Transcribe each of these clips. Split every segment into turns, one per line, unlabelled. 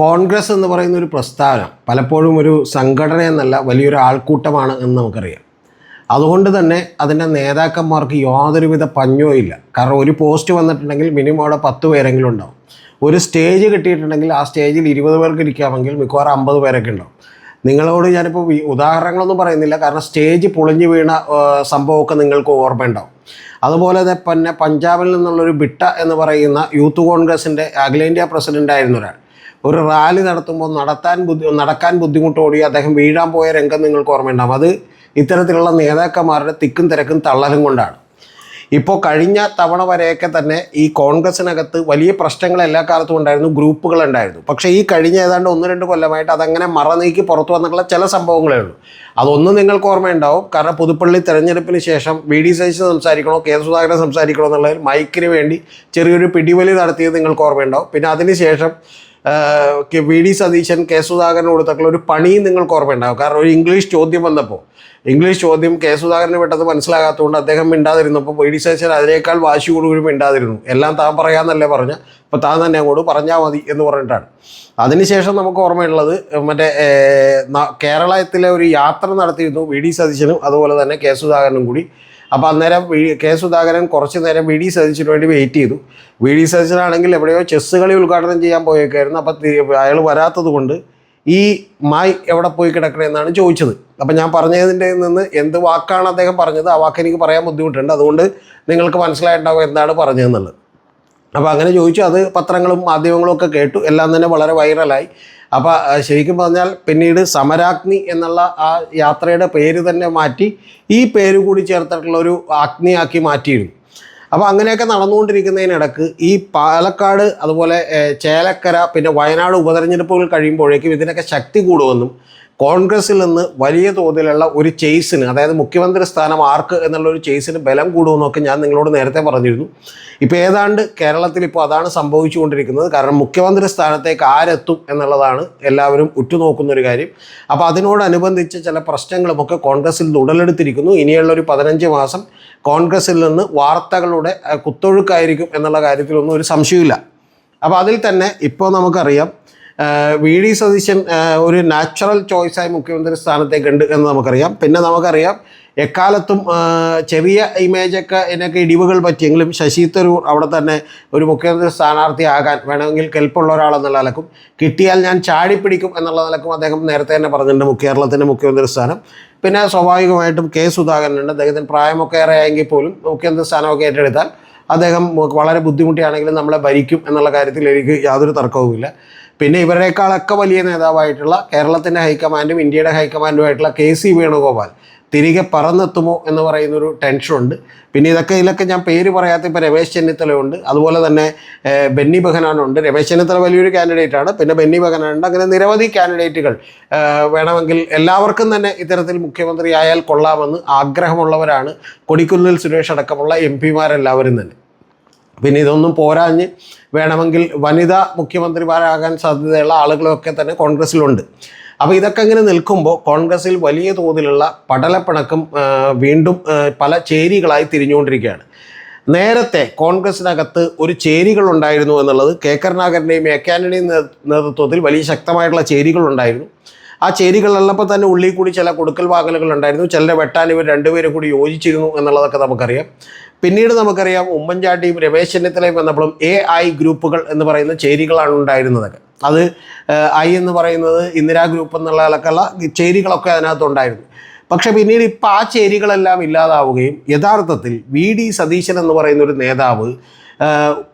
കോൺഗ്രസ് എന്ന് പറയുന്ന ഒരു പ്രസ്ഥാനം പലപ്പോഴും ഒരു സംഘടന എന്നല്ല വലിയൊരു ആൾക്കൂട്ടമാണ് എന്ന് നമുക്കറിയാം. അതുകൊണ്ട് തന്നെ അതിന്റെ നേതാക്കന്മാർക്ക് യാതൊരുവിധ പഞ്ഞോ ഇല്ല. കാരണം ഒരു പോസ്റ്റ് വന്നിട്ടുണ്ടെങ്കിൽ മിനിമം അവിടെ പത്ത് പേരെങ്കിലും ഉണ്ടാവും. ഒരു സ്റ്റേജ് കിട്ടിയിട്ടുണ്ടെങ്കിൽ ആ സ്റ്റേജിൽ ഇരുപത് പേർക്ക് ഇരിക്കാമെങ്കിൽ മിക്കവാറും അമ്പത് പേരൊക്കെ ഉണ്ടാവും. നിങ്ങളോട് ഞാനിപ്പോൾ ഉദാഹരണങ്ങളൊന്നും പറയുന്നില്ല. കാരണം സ്റ്റേജ് പൊളിഞ്ഞു വീണ സംഭവമൊക്കെ നിങ്ങൾക്ക് ഓർമ്മയുണ്ടാവും അതുപോലെ തന്നെ പിന്നെ പഞ്ചാബിൽ നിന്നുള്ളൊരു ബിട്ട എന്ന് പറയുന്ന യൂത്ത് കോൺഗ്രസിന്റെ അഖിലേന്ത്യാ പ്രസിഡന്റ് ആയിരുന്ന ഒരാൾ. ഒരു റാലി നടത്തുമ്പോൾ നടത്താൻ ബുദ്ധി നടക്കാൻ ബുദ്ധിമുട്ടോടി അദ്ദേഹം വീഴാൻ പോയ രംഗം നിങ്ങൾക്ക് ഓർമ്മയുണ്ടാവും. അത് ഇത്തരത്തിലുള്ള നേതാക്കന്മാരുടെ തിക്കും തിരക്കും തള്ളലും കൊണ്ടാണ്. ഇപ്പോൾ കഴിഞ്ഞ തവണ വരെയൊക്കെ തന്നെ ഈ കോൺഗ്രസിനകത്ത് വലിയ പ്രശ്നങ്ങൾ എല്ലാ കാലത്തും ഉണ്ടായിരുന്നു ഗ്രൂപ്പുകൾ ഉണ്ടായിരുന്നു. പക്ഷേ ഈ കഴിഞ്ഞ ഏതാണ്ട് ഒന്ന് രണ്ട് കൊല്ലമായിട്ട് അതങ്ങനെ മറനീക്കി പുറത്തു വന്നിട്ടുള്ള ചില സംഭവങ്ങളേ ഉള്ളൂ. അതൊന്നും നിങ്ങൾക്ക് ഓർമ്മയുണ്ടാവും. കാരണം പുതുപ്പള്ളി തെരഞ്ഞെടുപ്പിന് ശേഷം വി ഡി സൈസ് സംസാരിക്കണോ കെ സുധാകരൻ സംസാരിക്കണോ എന്നുള്ളതിൽ മൈക്കിന് വേണ്ടി ചെറിയൊരു പിടിവലി നടത്തിയത് നിങ്ങൾക്ക് ഓർമ്മയുണ്ടാവും. പിന്നെ അതിനുശേഷം ആഹ് വി ഡി സതീശൻ കെ സുധാകരന് കൊടുത്തിട്ടുള്ള ഒരു പണിയും നിങ്ങൾക്ക് ഓർമ്മയുണ്ടാവും. കാരണം ഒരു ഇംഗ്ലീഷ് ചോദ്യം വന്നപ്പോൾ ഇംഗ്ലീഷ് ചോദ്യം കെ സുധാകരന് പെട്ടെന്ന് മനസ്സിലാകാത്തതുകൊണ്ട് അദ്ദേഹം മിണ്ടാതിരുന്നപ്പോൾ വി ഡി സതീശൻ അതിനേക്കാൾ വാശി കൂടുതലും മിണ്ടാതിരുന്നു. എല്ലാം താൻ പറയാമെന്നല്ലേ പറഞ്ഞ അപ്പോൾ താൻ തന്നെ അങ്ങോട്ട് പറഞ്ഞാൽ മതി എന്ന് പറഞ്ഞിട്ടാണ്. അതിനുശേഷം നമുക്ക് ഓർമ്മയുള്ളത് മറ്റേ കേരളത്തിലെ ഒരു യാത്ര നടത്തിയിരുന്നു വി ഡി സതീശനും അതുപോലെ തന്നെ കെ സുധാകരനും കൂടി. അപ്പോൾ അന്നേരം വി- കെ സുധാകരൻ കുറച്ച് നേരം വി ഡി വേണ്ടി വെയിറ്റ് ചെയ്തു. വി ഡി എവിടെയോ ചെസ്സ് കളി ഉദ്ഘാടനം ചെയ്യാൻ പോയേക്കായിരുന്നു. അപ്പം അയാൾ വരാത്തത് കൊണ്ട് ഈ മായ് എവിടെ പോയി കിടക്കണമെന്നാണ് ചോദിച്ചത്. അപ്പം ഞാൻ പറഞ്ഞതിന്റെ നിന്ന് എന്ത് വാക്കാണ് അദ്ദേഹം പറഞ്ഞത്? ആ വാക്ക് എനിക്ക് പറയാൻ ബുദ്ധിമുട്ടുണ്ട്. അതുകൊണ്ട് നിങ്ങൾക്ക് മനസ്സിലായിട്ടുണ്ടാവും എന്താണ് പറഞ്ഞതെന്നുള്ളത്. അപ്പോൾ അങ്ങനെ ചോദിച്ചു. അത് പത്രങ്ങളും മാധ്യമങ്ങളും ഒക്കെ കേട്ടു. എല്ലാം തന്നെ വളരെ വൈറലായി അപ്പോൾ ശരിക്കും പറഞ്ഞാൽ പിന്നീട് സമരാഗ്നി എന്നുള്ള ആ യാത്രയുടെ പേര് തന്നെ മാറ്റി ഈ പേര് കൂടി ചേർത്തിട്ടുള്ള ഒരു അഗ്നിയാക്കി മാറ്റിയിരുന്നു അപ്പോൾ അങ്ങനെയൊക്കെ നടന്നുകൊണ്ടിരിക്കുന്നതിനിടക്ക് ഈ പാലക്കാട് അതുപോലെ ചേലക്കര പിന്നെ വയനാട് ഉപതെരഞ്ഞെടുപ്പുകൾ കഴിയുമ്പോഴേക്കും ഇതിനൊക്കെ ശക്തി കൂടുമെന്നും കോൺഗ്രസിൽ നിന്ന് വലിയ തോതിലുള്ള ഒരു ചേസിന് അതായത് മുഖ്യമന്ത്രി സ്ഥാനം ആർക്ക് എന്നുള്ള ഒരു ചേസിന് ബലം കൂടുമെന്നൊക്കെ ഞാൻ നിങ്ങളോട് നേരത്തെ പറഞ്ഞിരുന്നു. ഇപ്പോൾ ഏതാണ്ട് കേരളത്തിൽ ഇപ്പോൾ അതാണ് സംഭവിച്ചുകൊണ്ടിരിക്കുന്നത്. കാരണം മുഖ്യമന്ത്രി സ്ഥാനത്തേക്ക് ആരെത്തും എന്നുള്ളതാണ് എല്ലാവരും ഉറ്റുനോക്കുന്ന ഒരു കാര്യം. അപ്പോൾ അതിനോടനുബന്ധിച്ച് ചില പ്രശ്നങ്ങളുമൊക്കെ കോൺഗ്രസിൽ ഉടലെടുത്തിരിക്കുന്നു. ഇനിയുള്ള ഒരു പതിനഞ്ച് മാസം കോൺഗ്രസിൽ നിന്ന് വാർത്തകളുടെ കുത്തൊഴുക്കായിരിക്കും എന്നുള്ള കാര്യത്തിലൊന്നും ഒരു സംശയമില്ല അപ്പോൾ അതിൽ തന്നെ ഇപ്പോൾ നമുക്കറിയാം വി ഡി സതീശൻ ഒരു നാച്ചുറൽ ചോയ്സായി മുഖ്യമന്ത്രി സ്ഥാനത്തേക്ക് ഉണ്ട് എന്ന് നമുക്കറിയാം. പിന്നെ നമുക്കറിയാം എക്കാലത്തും ചെറിയ ഇമേജൊക്കെ ഇതിനൊക്കെ ഇടിവുകൾ പറ്റിയെങ്കിലും ശശി തരൂർ അവിടെ തന്നെ ഒരു മുഖ്യമന്ത്രി സ്ഥാനാർത്ഥിയാകാൻ വേണമെങ്കിൽ കെൽപ്പുള്ള ഒരാളെന്നുള്ള നിലക്കും കിട്ടിയാൽ ഞാൻ ചാടി പിടിക്കും എന്നുള്ള നിലക്കും അദ്ദേഹം നേരത്തെ തന്നെ പറഞ്ഞിട്ടുണ്ട് കേരളത്തിന്റെ മുഖ്യമന്ത്രി സ്ഥാനം. പിന്നെ സ്വാഭാവികമായിട്ടും കെ സുധാകരനുണ്ട്. അദ്ദേഹത്തിന് പ്രായമൊക്കെ ഏറെ ആയെങ്കിൽ പോലും മുഖ്യമന്ത്രി സ്ഥാനമൊക്കെ ഏറ്റെടുത്താൽ അദ്ദേഹം വളരെ ബുദ്ധിമുട്ടിയാണെങ്കിലും നമ്മളെ ഭരിക്കും എന്നുള്ള കാര്യത്തിൽ എനിക്ക് യാതൊരു തർക്കവുമില്ല. പിന്നെ ഇവരെക്കാളൊക്കെ വലിയ നേതാവായിട്ടുള്ള കേരളത്തിന്റെ ഹൈക്കമാൻഡും ഇന്ത്യയുടെ ഹൈക്കമാൻഡുമായിട്ടുള്ള കെ സി വേണുഗോപാൽ തിരികെ പറന്നെത്തുമോ എന്ന് പറയുന്നൊരു ടെൻഷനുണ്ട്. പിന്നെ ഇതൊക്കെ ഇതിലൊക്കെ ഞാൻ പേര് പറയാത്ത ഇപ്പോൾ രമേശ് ചെന്നിത്തലയുണ്ട്. അതുപോലെ തന്നെ ബെന്നി ബെഹനാനുണ്ട്. രമേശ് ചെന്നിത്തല വലിയൊരു കാൻഡിഡേറ്റ് ആണ് പിന്നെ ബെന്നി ബെഹനാനുണ്ട്. അങ്ങനെ നിരവധി കാൻഡിഡേറ്റുകൾ വേണമെങ്കിൽ എല്ലാവർക്കും തന്നെ ഇത്തരത്തിൽ മുഖ്യമന്ത്രി ആയാൽ കൊള്ളാമെന്ന് ആഗ്രഹമുള്ളവരാണ്. കൊടിക്കുന്നിൽ സുരേഷ് അടക്കമുള്ള എം പിമാരെല്ലാവരും തന്നെ. പിന്നെ ഇതൊന്നും പോരാഞ്ഞ് വേണമെങ്കിൽ വനിതാ മുഖ്യമന്ത്രിമാരാകാൻ സാധ്യതയുള്ള ആളുകളൊക്കെ തന്നെ കോൺഗ്രസ്സിലുണ്ട് അപ്പോൾ ഇതൊക്കെ ഇങ്ങനെ നിൽക്കുമ്പോൾ കോൺഗ്രസ്സിൽ വലിയ തോതിലുള്ള പടലപ്പിണക്കം വീണ്ടും പല ചേരികളായി തിരിഞ്ഞുകൊണ്ടിരിക്കുകയാണ്. നേരത്തെ കോൺഗ്രസിനകത്ത് ഒരു ചേരികൾ ഉണ്ടായിരുന്നു എന്നുള്ളത് കെ കരുണാകരന്റെയും എ കെ ആന്റണിയും നേതൃത്വത്തിൽ വലിയ ശക്തമായിട്ടുള്ള ചേരികൾ ഉണ്ടായിരുന്നു ആ ചേരികളുള്ളപ്പോൾ തന്നെ ഉള്ളിൽ കൂടി ചില കൊടുക്കൽ വാങ്ങലുകൾ ഉണ്ടായിരുന്നു. ചിലരെ വെട്ടാൻ ഇവർ രണ്ടുപേരും കൂടി യോജിച്ചിരുന്നു എന്നുള്ളതൊക്കെ നമുക്കറിയാം. പിന്നീട് നമുക്കറിയാം ഉമ്മൻചാണ്ടിയും രമേശ് ചെന്നിത്തലയും വന്നപ്പോഴും എ ഐ ഗ്രൂപ്പുകൾ എന്ന് പറയുന്ന ചേരികളാണ് ഉണ്ടായിരുന്നതൊക്കെ അത് ഐ എന്ന് പറയുന്നത് ഇന്ദിരാ ഗ്രൂപ്പ് എന്നുള്ള നിലക്കുള്ള ചേരികളൊക്കെ അതിനകത്തുണ്ടായിരുന്നു പക്ഷേ പിന്നീട് ഇപ്പോൾ ആ ചേരികളെല്ലാം ഇല്ലാതാവുകയും യഥാർത്ഥത്തിൽ വി ഡി സതീശൻ എന്ന് പറയുന്ന ഒരു നേതാവ്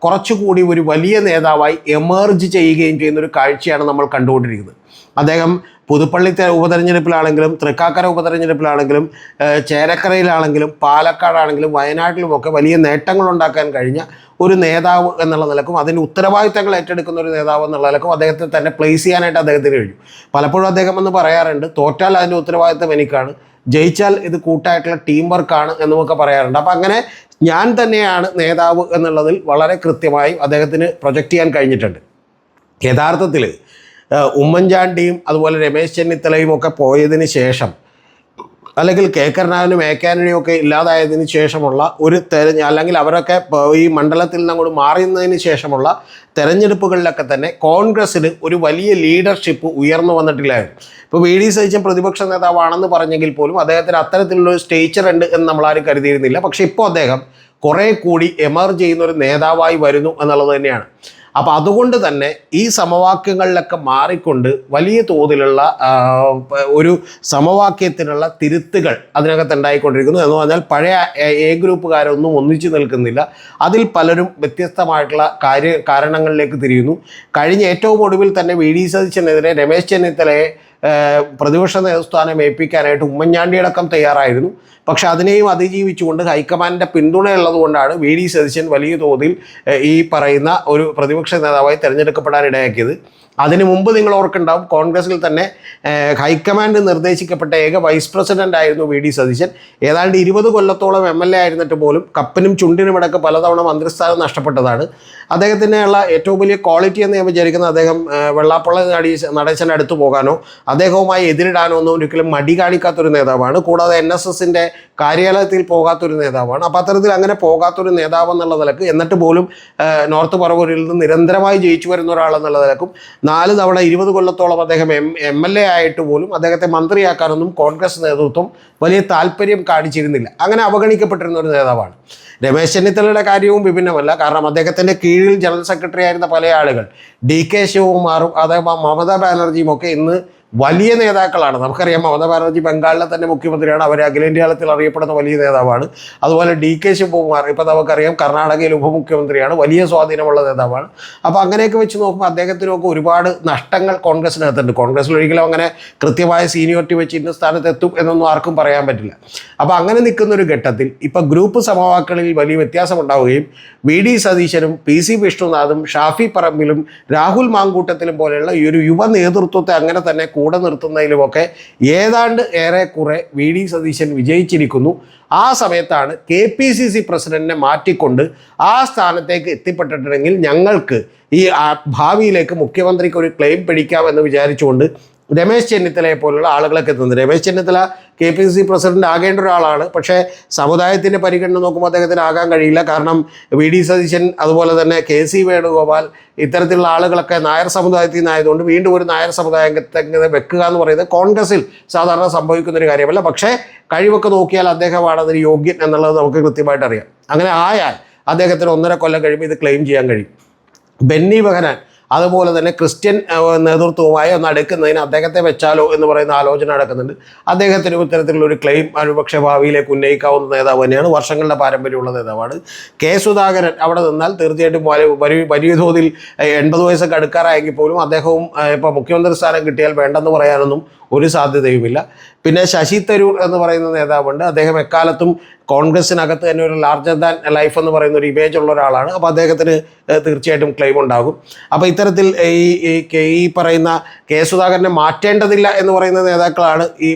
കുറച്ചുകൂടി ഒരു വലിയ നേതാവായി എമേർജ് ചെയ്യുകയും ചെയ്യുന്ന ഒരു കാഴ്ചയാണ് നമ്മൾ കണ്ടുകൊണ്ടിരിക്കുന്നത്. അദ്ദേഹം പുതുപ്പള്ളി ഉപതെരഞ്ഞെടുപ്പിലാണെങ്കിലും തൃക്കാക്കര ഉപതെരഞ്ഞെടുപ്പിലാണെങ്കിലും ചേരക്കരയിലാണെങ്കിലും പാലക്കാടാണെങ്കിലും വയനാട്ടിലുമൊക്കെ വലിയ നേട്ടങ്ങൾ ഉണ്ടാക്കാൻ കഴിഞ്ഞ ഒരു നേതാവ് എന്നുള്ള നിലക്കും അതിന്റെ ഉത്തരവാദിത്തങ്ങൾ ഏറ്റെടുക്കുന്ന ഒരു നേതാവ് എന്നുള്ള നിലക്കും അദ്ദേഹത്തെ തന്നെ പ്ലേസ് ചെയ്യാനായിട്ട് അദ്ദേഹത്തിന് കഴിഞ്ഞു. പലപ്പോഴും അദ്ദേഹം എന്ന് പറയാറുണ്ട് തോറ്റാൽ അതിന്റെ ഉത്തരവാദിത്തം എനിക്കാണ് ജയിച്ചാൽ ഇത് കൂട്ടായിട്ടുള്ള ടീം വർക്കാണ് എന്നുമൊക്കെ പറയാറുണ്ട്. അപ്പം അങ്ങനെ ഞാൻ തന്നെയാണ് നേതാവ് എന്നുള്ളതിൽ വളരെ കൃത്യമായി അദ്ദേഹത്തിന് പ്രൊജക്റ്റ് ചെയ്യാൻ കഴിഞ്ഞിട്ടുണ്ട്. യഥാർത്ഥത്തിൽ ഉമ്മൻചാണ്ടിയും അതുപോലെ രമേശ് ചെന്നിത്തലയും ഒക്കെ പോയതിന് ശേഷം അല്ലെങ്കിൽ കെ. കരുണാകരനും എ. കാനണിയും ഒക്കെ ഇല്ലാതായതിന് ശേഷമുള്ള ഒരു തെരഞ്ഞ അല്ലെങ്കിൽ അവരൊക്കെ ഈ മണ്ഡലത്തിൽ നിന്ന് അങ്ങോട്ട് മാറിയതിന് ശേഷമുള്ള തെരഞ്ഞെടുപ്പുകളിലൊക്കെ തന്നെ കോൺഗ്രസ്സിന് ഒരു വലിയ ലീഡർഷിപ്പ് ഉയർന്നു വന്നിട്ടില്ലായിരുന്നു. ഇപ്പോൾ വി. ഡി. സതീശൻ പ്രതിപക്ഷ നേതാവാണെന്ന് പറഞ്ഞെങ്കിൽ പോലും അദ്ദേഹത്തിന് അത്തരത്തിലുള്ള സ്റ്റേച്ചർ ഉണ്ട് എന്ന് നമ്മളാരും കരുതിയിരുന്നില്ല. പക്ഷേ ഇപ്പോൾ അദ്ദേഹം കുറേ കൂടി എമർജ് ചെയ്യുന്ന ഒരു നേതാവായി വരുന്നു എന്നുള്ളത് തന്നെയാണ്. അപ്പോൾ അതുകൊണ്ട് തന്നെ ഈ സമവാക്യങ്ങളിലൊക്കെ മാറിക്കൊണ്ട് വലിയ തോതിലുള്ള ഒരു സമവാക്യത്തിനുള്ള തിരുത്തുകൾ അതിനകത്ത് ഉണ്ടായിക്കൊണ്ടിരിക്കുന്നു എന്ന് പറഞ്ഞാൽ പഴയ എ- ഗ്രൂപ്പുകാരൊന്നും ഒന്നിച്ചു നിൽക്കുന്നില്ല. അതിൽ പലരും വ്യത്യസ്തമായിട്ടുള്ള കാര്യ കാരണങ്ങളിലേക്ക് തിരിയുന്നു. കഴിഞ്ഞ ഏറ്റവും ഒടുവിൽ തന്നെ വി ഡി സതീശനെതിരെ രമേശ് ചെന്നിത്തലയെ പ്രതിപക്ഷ നേതൃസ്ഥാനം ഏൽപ്പിക്കാനായിട്ട് ഉമ്മൻചാണ്ടി അടക്കം തയ്യാറായിരുന്നു. പക്ഷെ അതിനെയും അതിജീവിച്ചുകൊണ്ട് ഹൈക്കമാൻഡിന്റെ പിന്തുണയുള്ളതുകൊണ്ടാണ് വി ഡി സതീശൻ വലിയ തോതിൽ ഈ പറയുന്ന ഒരു പ്രതിപക്ഷ നേതാവായി തിരഞ്ഞെടുക്കപ്പെടാനിടയാക്കിയത്. അതിനു മുമ്പ് നിങ്ങൾ ഓർക്കുണ്ടാവും കോൺഗ്രസിൽ തന്നെ ഹൈക്കമാൻഡ് നിർദ്ദേശിക്കപ്പെട്ട ഏക വൈസ് പ്രസിഡന്റ് ആയിരുന്നു വി ഡി സതീശൻ. ഏതാണ്ട് ഇരുപത് കൊല്ലത്തോളം എം എൽ എ ആയിരുന്നിട്ട് പോലും കപ്പനും ചുണ്ടിനും ഇടയ്ക്ക് പലതവണ മന്ത്രിസ്ഥാനം നഷ്ടപ്പെട്ടതാണ്. അദ്ദേഹത്തിനുള്ള ഏറ്റവും വലിയ ക്വാളിറ്റി എന്ന് ഞാൻ വിചാരിക്കുന്നത് അദ്ദേഹം വെള്ളാപ്പള്ളി നടി നടേശന്റെ അടുത്ത് പോകാനോ അദ്ദേഹവുമായി എതിരിടാനോ ഒന്നും ഒരിക്കലും മടി കാണിക്കാത്തൊരു നേതാവാണ്. കൂടാതെ എൻ എസ് എസിന്റെ കാര്യാലയത്തിൽ പോകാത്തൊരു നേതാവാണ്. അപ്പോൾ അത്തരത്തിൽ അങ്ങനെ പോകാത്തൊരു നേതാവ് എന്നുള്ള നിലയ്ക്ക് എന്നിട്ട് പോലും നോർത്ത് പറവൂരിൽ നിന്ന് നിരന്തരമായി ജയിച്ചു വരുന്ന ഒരാളെന്നുള്ള നിലക്കും നാല് തവണ ഇരുപത് കൊല്ലത്തോളം അദ്ദേഹം എം എം എൽ എ ആയിട്ട് പോലും അദ്ദേഹത്തെ മന്ത്രിയാക്കാനൊന്നും കോൺഗ്രസ് നേതൃത്വം വലിയ താല്പര്യം കാണിച്ചിരുന്നില്ല. അങ്ങനെ അവഗണിക്കപ്പെട്ടിരുന്ന ഒരു നേതാവാണ്. രമേശ് ചെന്നിത്തലയുടെ കാര്യവും വിഭിന്നമല്ല. കാരണം അദ്ദേഹത്തിന്റെ കീഴിൽ ജനറൽ സെക്രട്ടറി ആയിരുന്ന പല ആളുകൾ ഡി കെ ശിവകുമാറും അതേപോലെ മമതാ ബാനർജിയും ഒക്കെ ഇന്ന് വലിയ നേതാക്കളാണ്. നമുക്കറിയാം മമതാ ബാനർജി ബംഗാളിലെ തന്നെ മുഖ്യമന്ത്രിയാണ്. അവർ അഖിലേന്ത്യാ തലത്തിൽ അറിയപ്പെടുന്ന വലിയ നേതാവാണ്. അതുപോലെ ഡി കെ ശിവകുമാർ ഇപ്പം നമുക്കറിയാം കർണാടകയിൽ ഉപമുഖ്യമന്ത്രിയാണ്. വലിയ സ്വാധീനമുള്ള നേതാവാണ്. അപ്പോൾ അങ്ങനെയൊക്കെ വെച്ച് നോക്കുമ്പോൾ അദ്ദേഹത്തിനൊക്കെ ഒരുപാട് നഷ്ടങ്ങൾ കോൺഗ്രസിനകത്തുണ്ട്. കോൺഗ്രസ്സിൽ ഒരിക്കലും അങ്ങനെ കൃത്യമായ സീനിയോറിറ്റി വെച്ച് ഇന്ന സ്ഥാനത്ത് എത്തും എന്നൊന്നും ആർക്കും പറയാൻ പറ്റില്ല. അപ്പോൾ അങ്ങനെ നിൽക്കുന്ന ഒരു ഘട്ടത്തിൽ ഇപ്പോൾ ഗ്രൂപ്പ് സമവാക്യങ്ങളിൽ വലിയ വ്യത്യാസം ഉണ്ടാവുകയും വി ഡി സതീശനും പി സി വിഷ്ണുനാഥും ഷാഫി പറമ്പിലും രാഹുൽ മാങ്കൂട്ടത്തിലും പോലെയുള്ള ഈ ഒരു യുവ നേതൃത്വത്തെ അങ്ങനെ തന്നെ കൂടെ നിർത്തുന്നതിലുമൊക്കെ ഏതാണ്ട് ഏറെക്കുറെ വി ഡി സതീശൻ വിജയിച്ചിരിക്കുന്നു. ആ സമയത്താണ് കെ പി സി സി പ്രസിഡന്റിനെ മാറ്റിക്കൊണ്ട് ആ സ്ഥാനത്തേക്ക് എത്തിപ്പെട്ടിട്ടുണ്ടെങ്കിൽ ഞങ്ങൾക്ക് ഈ ഭാവിയിലേക്ക് മുഖ്യമന്ത്രിക്ക് ഒരു ക്ലെയിം പിടിക്കാം എന്ന് വിചാരിച്ചുകൊണ്ട് രമേശ് ചെന്നിത്തലയെ പോലുള്ള ആളുകളൊക്കെ എത്തുന്നത് Ramesh Chennithala K P C president ആകേണ്ട ഒരാളാണ്. പക്ഷേ സമുദായത്തിന്റെ പരിഗണന നോക്കുമ്പോൾ അദ്ദേഹത്തിന് ആകാൻ കഴിയില്ല. കാരണം വി ഡി സതീശൻ അതുപോലെ തന്നെ കെ സി വേണുഗോപാൽ ഇത്തരത്തിലുള്ള ആളുകളൊക്കെ നായർ സമുദായത്തിൽ നിന്നായതുകൊണ്ട് വീണ്ടും ഒരു നായർ സമുദായത്തെ വെക്കുക എന്ന് പറയുന്നത് കോൺഗ്രസിൽ സാധാരണ സംഭവിക്കുന്ന ഒരു കാര്യമല്ല. പക്ഷേ കഴിവൊക്കെ നോക്കിയാൽ അദ്ദേഹമാണ് അതിന് യോഗ്യൻ എന്നുള്ളത് നമുക്ക് കൃത്യമായിട്ട് അറിയാം അങ്ങനെ ആയാൽ അദ്ദേഹത്തിന് ഒന്നര കൊല്ലം കഴിയുമ്പോൾ ഇത് ക്ലെയിം ചെയ്യാൻ കഴിയും. ബെന്നി ബെഹനാൻ അതുപോലെ തന്നെ ക്രിസ്ത്യൻ നേതൃത്വവുമായി ഒന്ന് അടുക്കുന്നതിന് അദ്ദേഹത്തെ വെച്ചാലോ എന്ന് പറയുന്ന ആലോചന നടക്കുന്നുണ്ട്. അദ്ദേഹത്തിന് ഇത്തരത്തിലുള്ള ഒരു ക്ലെയിം ഒരുപക്ഷെ ഭാവിയിലേക്ക് ഉന്നയിക്കാവുന്ന നേതാവ് തന്നെയാണ്. വർഷങ്ങളുടെ പാരമ്പര്യമുള്ള നേതാവാണ്. കെ സുധാകരൻ അവിടെ നിന്നാൽ തീർച്ചയായിട്ടും വലിയ- വലിയ തോതിൽ എൺപത് വയസ്സൊക്കെ അടുക്കാറായെങ്കിൽ പോലും അദ്ദേഹവും ഇപ്പോൾ മുഖ്യമന്ത്രി സ്ഥാനം കിട്ടിയാൽ വേണ്ടെന്ന് പറയാനൊന്നും ഒരു സാധ്യതയുമില്ല. പിന്നെ ശശി തരൂർ എന്ന് പറയുന്ന നേതാവുണ്ട്. അദ്ദേഹം എക്കാലത്തും കോൺഗ്രസിനകത്ത് തന്നെ ഒരു ലാർജർ ദാൻ ലൈഫ് എന്ന് പറയുന്ന ഒരു ഇമേജ് ഉള്ള ഒരാളാണ്. അപ്പോൾ അദ്ദേഹത്തിന് തീർച്ചയായിട്ടും ക്ലെയിം ഉണ്ടാകും. അപ്പോൾ ഇത്തരത്തിൽ ഈ ഈ പറയുന്ന കെ സുധാകരനെ മാറ്റേണ്ടതില്ല എന്ന് പറയുന്ന നേതാക്കളാണ് ഈ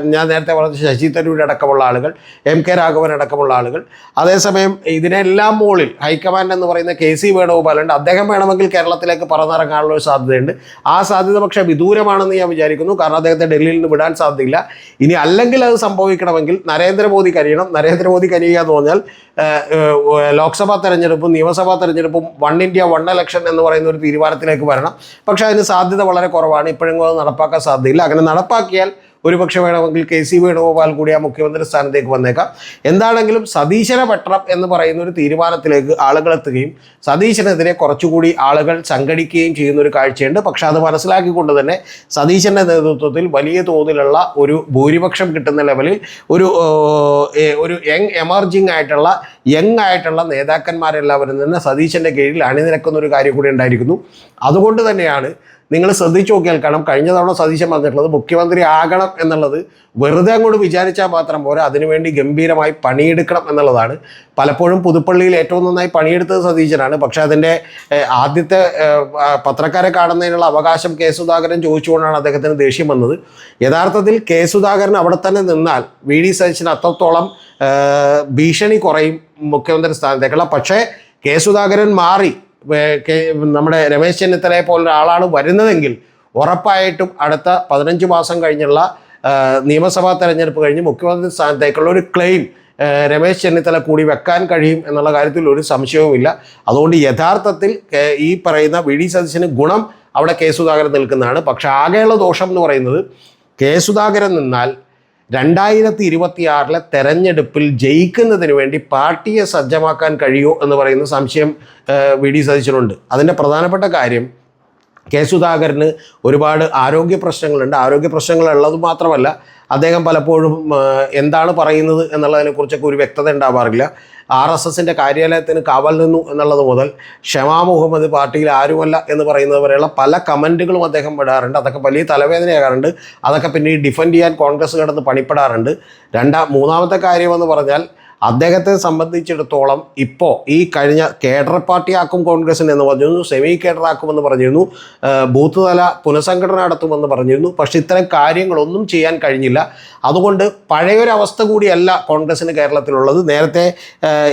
ഞാൻ നേരത്തെ പറഞ്ഞ ശശി തരൂർ അടക്കമുള്ള ആളുകൾ എം കെ രാഘവൻ അടക്കമുള്ള ആളുകൾ. അതേസമയം ഇതിനെല്ലാം മുകളിൽ ഹൈക്കമാൻഡ് എന്ന് പറയുന്ന കെ സി വേണുഗോപാലുണ്ട്. അദ്ദേഹം വേണമെങ്കിൽ കേരളത്തിലേക്ക് പറന്നിറങ്ങാനുള്ള ഒരു സാധ്യതയുണ്ട്. ആ സാധ്യത പക്ഷേ വിദൂരമാണെന്ന് ഞാൻ വിചാരിക്കുന്നു. കാരണം അദ്ദേഹത്തെ ഡൽഹിയിൽ നിന്ന് വിടാൻ സാധ്യതയില്ല. ഇനി അല്ലെങ്കിൽ അത് സംഭവിക്കണമെങ്കിൽ നരേന്ദ്രമോദി കരിയണം. നരേന്ദ്രമോദി കരിയുക എന്ന് പറഞ്ഞാൽ ലോക്സഭാ തെരഞ്ഞെടുപ്പും നിയമസഭാ തെരഞ്ഞെടുപ്പും വൺ ഇന്ത്യ വൺ ഇലക്ഷൻ എന്ന് പറയുന്ന ഒരു തീരുമാനത്തിലേക്ക് വരണം. പക്ഷേ അതിന് സാധ്യത വളരെ കുറവാണ്. ഇപ്പോഴെങ്കിലും അത് നടപ്പാക്കാൻ സാധ്യതയില്ല. അങ്ങനെ നടപ്പാക്കിയാൽ ഒരുപക്ഷെ വേണമെങ്കിൽ കെ സി വേണുഗോപാൽ കൂടി ആ മുഖ്യമന്ത്രി സ്ഥാനത്തേക്ക് വന്നേക്കാം. എന്താണെങ്കിലും സതീശനെ വെട്ടണം എന്ന് പറയുന്ന ഒരു തീരുമാനത്തിലേക്ക് ആളുകൾ എത്തുകയും സതീശനെതിരെ കുറച്ചുകൂടി ആളുകൾ സംഘടിക്കുകയും ചെയ്യുന്ന ഒരു കാഴ്ചയുണ്ട്. പക്ഷെ അത് മനസ്സിലാക്കിക്കൊണ്ട് തന്നെ സതീശന്റെ നേതൃത്വത്തിൽ വലിയ തോതിലുള്ള ഒരു ഭൂരിപക്ഷം കിട്ടുന്ന ലെവലിൽ ഒരു ഒരു യങ് എമർജിംഗ് ആയിട്ടുള്ള യങ് ആയിട്ടുള്ള നേതാക്കന്മാരെല്ലാവരും തന്നെ സതീശന്റെ കീഴിൽ അണിനിരക്കുന്ന ഒരു കാര്യം കൂടി ഉണ്ടായിരിക്കുന്നു. അതുകൊണ്ട് തന്നെയാണ് നിങ്ങൾ ശ്രദ്ധിച്ചു നോക്കിയാൽ കാണാം കഴിഞ്ഞ തവണ സതീശൻ പറഞ്ഞിട്ടുള്ളത് മുഖ്യമന്ത്രി ആകണം എന്നുള്ളത് വെറുതെ അങ്ങോട്ട് വിചാരിച്ചാൽ മാത്രം പോരാ അതിനുവേണ്ടി ഗംഭീരമായി പണിയെടുക്കണം എന്നുള്ളതാണ്. പലപ്പോഴും പുതുപ്പള്ളിയിൽ ഏറ്റവും നന്നായി പണിയെടുത്തത് സതീശനാണ്. പക്ഷേ അതിന്റെ ആദ്യത്തെ പത്രക്കാരെ കാണുന്നതിനുള്ള അവകാശം കെ സുധാകരൻ ചോദിച്ചുകൊണ്ടാണ് അദ്ദേഹത്തിന് ദേഷ്യം വന്നത്. യഥാർത്ഥത്തിൽ കെ സുധാകരൻ അവിടെ തന്നെ നിന്നാൽ വി ഡി സതീശന് അത്രത്തോളം ഭീഷണി കുറയും മുഖ്യമന്ത്രി സ്ഥാനത്തേക്കുള്ള. പക്ഷേ കെ. സുധാകരൻ മാറി നമ്മുടെ രമേശ് ചെന്നിത്തലയെ പോലുള്ള ആളാണ് വരുന്നതെങ്കിൽ ഉറപ്പായിട്ടും അടുത്ത പതിനഞ്ച് മാസം കഴിഞ്ഞുള്ള നിയമസഭാ തെരഞ്ഞെടുപ്പ് കഴിഞ്ഞ് മുഖ്യമന്ത്രി സ്ഥാനത്തേക്കുള്ള ഒരു ക്ലെയിം രമേശ് ചെന്നിത്തല കൂടി വെക്കാൻ കഴിയും എന്നുള്ള കാര്യത്തിൽ ഒരു സംശയവുമില്ല. അതുകൊണ്ട് യഥാർത്ഥത്തിൽ ഈ പറയുന്ന വി. ഡി. സതീശന് ഗുണം അവിടെ കെ. സുധാകരൻ നിൽക്കുന്നതാണ്. പക്ഷെ ആകെയുള്ള ദോഷം എന്ന് പറയുന്നത് കെ. സുധാകരൻ നിന്നാൽ രണ്ടായിരത്തി ഇരുപത്തി ആറിലെ തെരഞ്ഞെടുപ്പിൽ ജയിക്കുന്നതിന് വേണ്ടി പാർട്ടിയെ സജ്ജമാക്കാൻ കഴിയുമോ എന്ന് പറയുന്ന സംശയം വി ഡി സതീശനുണ്ട്. അതിന്റെ പ്രധാനപ്പെട്ട കാര്യം കെ സുധാകരന് ഒരുപാട് ആരോഗ്യ പ്രശ്നങ്ങളുണ്ട്. ആരോഗ്യ പ്രശ്നങ്ങൾ ഉള്ളത് മാത്രമല്ല അദ്ദേഹം പലപ്പോഴും എന്താണ് പറയുന്നത് എന്നുള്ളതിനെക്കുറിച്ചൊക്കെ ഒരു വ്യക്തത ഉണ്ടാവാറില്ല. ആർ എസ് എസിന്റെ കാര്യാലയത്തിന് കാവൽ നിന്നു എന്നുള്ളത് മുതൽ ഷമാ മുഹമ്മദ് പാർട്ടിയിൽ ആരുമല്ല എന്ന് പറയുന്നത് വരെയുള്ള പല കമന്റുകളും അദ്ദേഹം വിടാറുണ്ട് അതൊക്കെ വലിയ തലവേദനയാകാറുണ്ട്. അതൊക്കെ പിന്നെ ഡിഫെൻഡ് ചെയ്യാൻ കോൺഗ്രസ് കിടന്ന് പണിപ്പെടാറുണ്ട്. രണ്ടാം മൂന്നാമത്തെ കാര്യമെന്ന് പറഞ്ഞാൽ അദ്ദേഹത്തെ സംബന്ധിച്ചിടത്തോളം ഇപ്പോൾ ഈ കഴിഞ്ഞ കേഡർ പാർട്ടിയാക്കും കോൺഗ്രസിന് എന്ന് പറഞ്ഞിരുന്നു സെമി കേഡർ ആക്കുമെന്ന് പറഞ്ഞിരുന്നു ബൂത്ത് തല പുനഃസംഘടന നടത്തുമെന്ന് പറഞ്ഞിരുന്നു. പക്ഷെ ഇത്തരം കാര്യങ്ങളൊന്നും ചെയ്യാൻ കഴിഞ്ഞില്ല. അതുകൊണ്ട് പഴയൊരവസ്ഥ കൂടിയല്ല കോൺഗ്രസിന് കേരളത്തിലുള്ളത്. നേരത്തെ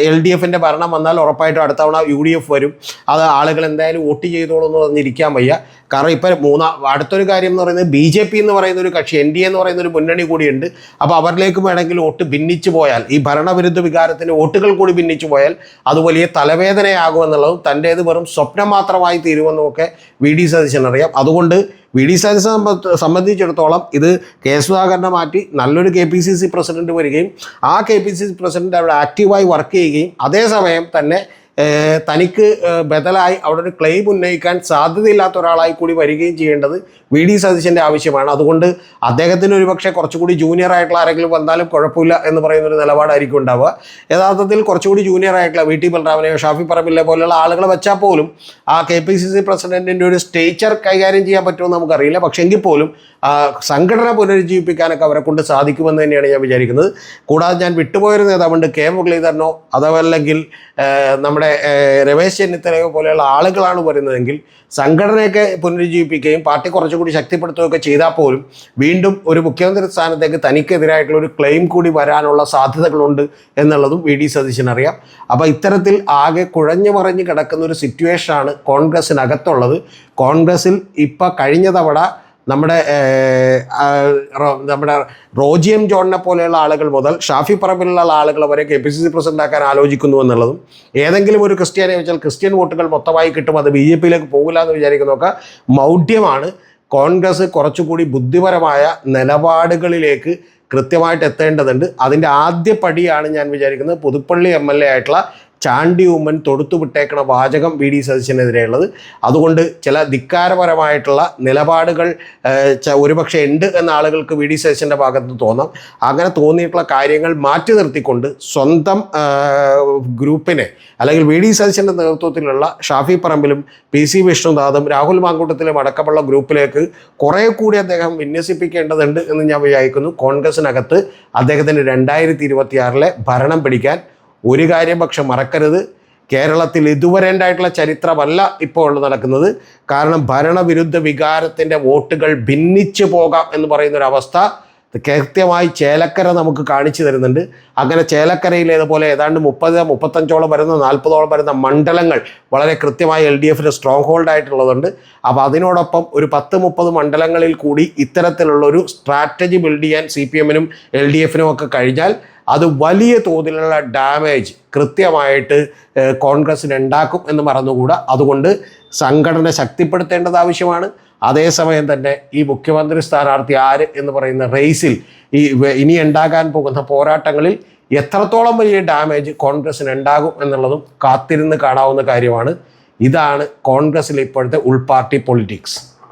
എൽ ഡി എഫിന്റെ ഭരണം വന്നാൽ ഉറപ്പായിട്ടും അടുത്ത തവണ യു ഡി എഫ് വരും. അത് ആളുകൾ എന്തായാലും വോട്ട് ചെയ്തോളൂ എന്ന് പറഞ്ഞിരിക്കാൻ വയ്യ. കാരണം ഇപ്പം മൂന്നാം അടുത്തൊരു കാര്യം എന്ന് പറയുന്നത് ബി ജെ പി എന്ന് പറയുന്ന ഒരു കക്ഷി എൻ ഡി എ എന്ന് പറയുന്ന ഒരു മുന്നണി കൂടിയുണ്ട്. അപ്പോൾ അവരിലേക്ക് വേണമെങ്കിൽ വോട്ട് ഭിന്നിച്ചു പോയാൽ ഈ ഭരണവിരുദ്ധ വികാരത്തിന് വോട്ടുകൾ കൂടി ഭിന്നിച്ചു പോയാൽ അത് വലിയ തലവേദനയാകുമെന്നുള്ളതും തന്റേത് വെറും സ്വപ്നം മാത്രമായി തീരുമെന്നുമൊക്കെ വി ഡി സതീശൻ അറിയാം. അതുകൊണ്ട് വി ഡി സതീശനെ സംബന്ധിച്ചിടത്തോളം ഇത് കെ സുധാകരനെ മാറ്റി നല്ലൊരു K P C C president വരികയും ആ K P C C president അവിടെ ആക്റ്റീവായി വർക്ക് ചെയ്യുകയും അതേസമയം തന്നെ തനിക്ക് ബദലായി അവിടെ ഒരു ക്ലെയിം ഉന്നയിക്കാൻ സാധ്യതയില്ലാത്ത ഒരാളായി കൂടി വരികയും ചെയ്യേണ്ടത് വി ഡി സതീശന്റെ ആവശ്യമാണ്. അതുകൊണ്ട് അദ്ദേഹത്തിന് ഒരുപക്ഷെ കുറച്ചുകൂടി ജൂനിയർ ആയിട്ടുള്ള ആരെങ്കിലും വന്നാലും കുഴപ്പമില്ല എന്ന് പറയുന്ന ഒരു നിലപാടായിരിക്കും ഉണ്ടാവുക. യഥാർത്ഥത്തിൽ കുറച്ചുകൂടി ജൂനിയർ ആയിട്ടുള്ള വി ടി ബലറാമനെയോ ഷാഫി പറമ്പിലെ പോലെയുള്ള ആളുകളെ വെച്ചാൽ പോലും ആ കെ പി സി സി പ്രസിഡന്റിന്റെ ഒരു സ്റ്റേച്ചർ കൈകാര്യം ചെയ്യാൻ പറ്റുമെന്ന് നമുക്കറിയില്ല. പക്ഷേ എങ്കിൽ പോലും സംഘടന പുനരുജ്ജീവിപ്പിക്കാനൊക്കെ അവരെ കൊണ്ട് സാധിക്കുമെന്ന് തന്നെയാണ് ഞാൻ വിചാരിക്കുന്നത്. കൂടാതെ ഞാൻ വിട്ടുപോയൊരു നേതാവുണ്ട് കെ മുരളീധരനോ അതല്ലെങ്കിൽ നമ്മുടെ രമേശ് ചെന്നിത്തലയോ പോലെയുള്ള ആളുകളാണ് വരുന്നതെങ്കിൽ സംഘടനയൊക്കെ പുനരുജ്ജീവിപ്പിക്കുകയും പാർട്ടി കുറച്ചുകൂടി ശക്തിപ്പെടുത്തുകയൊക്കെ ചെയ്താൽ പോലും വീണ്ടും ഒരു മുഖ്യമന്ത്രി സ്ഥാനത്തേക്ക് തനിക്കെതിരായിട്ടുള്ള ഒരു ക്ലെയിം കൂടി വരാനുള്ള സാധ്യതകളുണ്ട് എന്നുള്ളതും വി ഡി സതീശൻ അറിയാം. അപ്പോൾ ഇത്തരത്തിൽ ആകെ കുഴഞ്ഞു മറിഞ്ഞ് കിടക്കുന്ന ഒരു സിറ്റുവേഷനാണ് കോൺഗ്രസിനകത്തുള്ളത് കോൺഗ്രസിൽ ഇപ്പം കഴിഞ്ഞ തവണ നമ്മുടെ നമ്മുടെ റോജി എം ജോണിനെ പോലെയുള്ള ആളുകൾ മുതൽ ഷാഫി പറമ്പിലുള്ള ആളുകൾ വരെ K P C C president ആക്കാൻ ആലോചിക്കുന്നു എന്നുള്ളതും ഏതെങ്കിലും ഒരു ക്രിസ്ത്യാനെ വെച്ചാൽ ക്രിസ്ത്യൻ വോട്ടുകൾ മൊത്തമായി കിട്ടും അത് ബി ജെ പിയിലേക്ക് പോകില്ല എന്ന് വിചാരിക്കുന്നതൊക്കെ മൗഢ്യമാണ്. കോൺഗ്രസ് കുറച്ചുകൂടി ബുദ്ധിപരമായ നിലപാടുകളിലേക്ക് കൃത്യമായിട്ട് എത്തേണ്ടതുണ്ട്. അതിന്റെ ആദ്യ പടിയാണ് ഞാൻ വിചാരിക്കുന്നത് പുതുപ്പള്ളി എം എൽ എ ആയിട്ടുള്ള ചാണ്ടി ഉമ്മൻ തൊടുത്തു വിട്ടേക്കണ വാചകം വി ഡി സതീശനെതിരെയുള്ളത്. അതുകൊണ്ട് ചില ധിക്കാരപരമായിട്ടുള്ള നിലപാടുകൾ ഒരുപക്ഷെ ഉണ്ട് എന്ന ആളുകൾക്ക് വി ഡി സതീശന്റെ ഭാഗത്ത് തോന്നാം. അങ്ങനെ തോന്നിയിട്ടുള്ള കാര്യങ്ങൾ മാറ്റി നിർത്തിക്കൊണ്ട് സ്വന്തം ഗ്രൂപ്പിനെ അല്ലെങ്കിൽ വി ഡി സതീശന്റെ നേതൃത്വത്തിലുള്ള ഷാഫി പറമ്പിലും പി സി വിഷ്ണുനാഥും രാഹുൽ മാങ്കൂട്ടത്തിലും അടക്കമുള്ള ഗ്രൂപ്പിലേക്ക് കുറേ കൂടി അദ്ദേഹം വിന്യസിപ്പിക്കേണ്ടതുണ്ട് എന്ന് ഞാൻ വിചാരിക്കുന്നു. കോൺഗ്രസിനകത്ത് അദ്ദേഹത്തിന് രണ്ടായിരത്തി ഇരുപത്തിയാറിലെ ഭരണം പിടിക്കാൻ ഒരു കാര്യം പക്ഷെ മറക്കരുത്. കേരളത്തിൽ ഇതുവരെ ഉണ്ടായിട്ടുള്ള ചരിത്രമല്ല ഇപ്പോൾ നടക്കുന്നത്. കാരണം ഭരണവിരുദ്ധ വികാരത്തിന്റെ വോട്ടുകൾ ഭിന്നിച്ചു പോകാം എന്ന് പറയുന്ന ഒരു അവസ്ഥ കൃത്യമായി ചേലക്കര നമുക്ക് കാണിച്ചു തരുന്നുണ്ട്. അങ്ങനെ ചേലക്കരയിലേതുപോലെ ഏതാണ്ട് മുപ്പത് മുപ്പത്തഞ്ചോളം വരുന്ന നാൽപ്പതോളം വരുന്ന മണ്ഡലങ്ങൾ വളരെ കൃത്യമായി എൽ ഡി എഫിന് സ്ട്രോങ് ഹോൾഡ് ആയിട്ടുള്ളതുണ്ട്. അപ്പോൾ അതിനോടൊപ്പം ഒരു പത്ത് മുപ്പത് മണ്ഡലങ്ങളിൽ കൂടി ഇത്തരത്തിലുള്ളൊരു സ്ട്രാറ്റജി ബിൽഡ് ചെയ്യാൻ സി പി എമ്മിനും എൽ ഡി എഫിനും ഒക്കെ കഴിഞ്ഞാൽ അത് വലിയ തോതിലുള്ള ഡാമേജ് കൃത്യമായിട്ട് കോൺഗ്രസ്സിന് ഉണ്ടാക്കും എന്ന് മറന്നുകൂടാ. അതുകൊണ്ട് സംഘടന ശക്തിപ്പെടുത്തേണ്ടത് ആവശ്യമാണ്. അതേസമയം തന്നെ ഈ മുഖ്യമന്ത്രി സ്ഥാനാർത്ഥി ആര് എന്ന് പറയുന്ന റേസിൽ ഈ ഇനി ഉണ്ടാകാൻ പോകുന്ന പോരാട്ടങ്ങളിൽ എത്രത്തോളം വലിയ ഡാമേജ് കോൺഗ്രസിന് ഉണ്ടാകും എന്നുള്ളതും കാത്തിരുന്ന് കാണാവുന്ന കാര്യമാണ്. ഇതാണ് കോൺഗ്രസിലെ ഇപ്പോഴത്തെ ഉൾപാർട്ടി പൊളിറ്റിക്സ്.